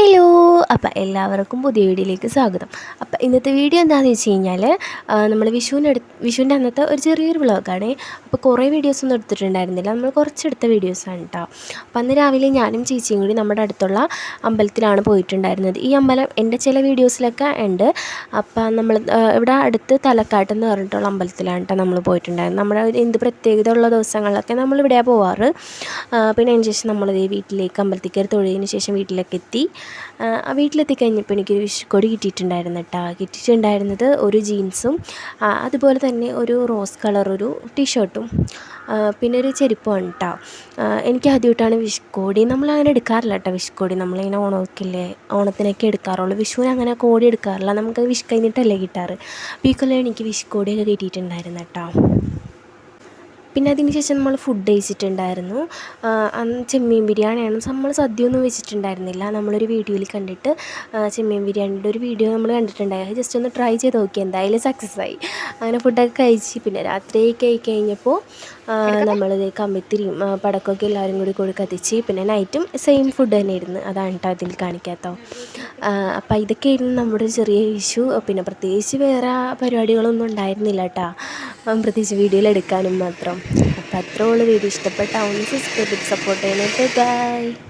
Hello അപ്പോൾ എല്ലാവർക്കും പുതിയ വീഡിയോയിലേക്ക് സ്വാഗതം. അപ്പോൾ ഇന്നത്തെ വീഡിയോ എന്താണെന്ന് വെച്ച് കഴിഞ്ഞാൽ നമ്മൾ വിഷുവിന്റെ അടുത്ത് വിഷുവിന്റെ അന്നത്തെ ഒരു ചെറിയൊരു വ്ളോഗാണ്. അപ്പോൾ കുറേ വീഡിയോസൊന്നും എടുത്തിട്ടുണ്ടായിരുന്നില്ല. നമ്മൾ കുറച്ചെടുത്ത വീഡിയോസാണ് കേട്ടോ അപ്പം അന്ന് രാവിലെ ഞാനും ചേച്ചിയും കൂടി നമ്മുടെ അടുത്തുള്ള അമ്പലത്തിലാണ് പോയിട്ടുണ്ടായിരുന്നത്. ഈ അമ്പലം എന്റെ ചില വീഡിയോസിലൊക്കെ ഉണ്ട്. അപ്പോൾ നമ്മൾ ഇവിടെ അടുത്ത് തലക്കാട്ട് എന്ന് പറഞ്ഞിട്ടുള്ള അമ്പലത്തിലാണ് കേട്ടോ നമ്മൾ പോയിട്ടുണ്ടായിരുന്നത്. നമ്മുടെ എന്ത് പ്രത്യേകത ഉള്ള ദിവസങ്ങളിലൊക്കെ നമ്മളിവിടെയാണ് പോവാറ്. പിന്നെ അതിന് ശേഷം നമ്മളിതേ വീട്ടിലേക്ക് അമ്പലത്തിൽ കയറി തൊഴിലതിന് ശേഷം വീട്ടിലേക്ക് എത്തി. വീട്ടിലെത്തി കഴിഞ്ഞപ്പോൾ എനിക്കൊരു വിഷുക്കൊടി കിട്ടിയിട്ടുണ്ടായിരുന്നു കേട്ടോ കിട്ടിയിട്ടുണ്ടായിരുന്നത് ഒരു ജീൻസും അതുപോലെ തന്നെ ഒരു റോസ് കളർ ഒരു ടീഷർട്ടും പിന്നെ ഒരു ചെരുപ്പുമാണ് കേട്ടോ എനിക്ക് ആദ്യമായിട്ടാണ് വിഷുക്കോടി നമ്മളങ്ങനെ എടുക്കാറില്ല കേട്ടോ വിഷുക്കോടി നമ്മളിങ്ങനെ ഓണമൊക്കെയില്ലേ ഓണത്തിനൊക്കെ എടുക്കാറുള്ളൂ. വിഷുവിന് അങ്ങനെ കോടി എടുക്കാറില്ല. നമുക്ക് വിഷു കഴിഞ്ഞിട്ടല്ലേ കിട്ടാറ്. അപ്പോൾ ഈ കൊല്ലം എനിക്ക് വിഷുക്കോടിയൊക്കെ കിട്ടിയിട്ടുണ്ടായിരുന്നു കേട്ടോ പിന്നെ അതിന് ശേഷം നമ്മൾ ഫുഡ് കഴിച്ചിട്ടുണ്ടായിരുന്നു. അന്ന് ചെമ്മീൻ ബിരിയാണിയാണ്. നമ്മൾ സദ്യ ഒന്നും വെച്ചിട്ടുണ്ടായിരുന്നില്ല. നമ്മളൊരു വീഡിയോയിൽ കണ്ടിട്ട് ചെമ്മീൻ ബിരിയാണിയുടെ ഒരു വീഡിയോ നമ്മൾ കണ്ടിട്ടുണ്ടായിരുന്നു ജസ്റ്റ് ഒന്ന് ട്രൈ ചെയ്ത് നോക്കി. എന്തായാലും സക്സസ് ആയി. അങ്ങനെ ഫുഡൊക്കെ കഴിച്ച് പിന്നെ രാത്രി കഴി കഴിഞ്ഞപ്പോൾ നമ്മൾ കമ്പിത്തിരിയും പടക്കമൊക്കെ എല്ലാവരും കൂടി കൂടി കത്തിച്ച് പിന്നെ നൈറ്റും സെയിം ഫുഡ് തന്നെ ആയിരുന്നു അതാണ് കേട്ടോ അതിൽ കാണിക്കാത്തോ അപ്പോൾ ഇതൊക്കെയായിരുന്നു നമ്മുടെ ചെറിയ ഇഷ്യൂ പിന്നെ പ്രത്യേകിച്ച് വേറെ പരിപാടികളൊന്നും ഉണ്ടായിരുന്നില്ല കേട്ടോ പ്രത്യേകിച്ച് വീഡിയോയിൽ എടുക്കാനും മാത്രം. അപ്പോൾ അത്രേ ഉള്ളൂ. വീഡിയോ ഇഷ്ടപ്പെട്ടാവുന്ന സബ്സ്ക്രൈബ് ചെയ്ത് സപ്പോർട്ട് ചെയ്യാനായിട്ട് ബൈ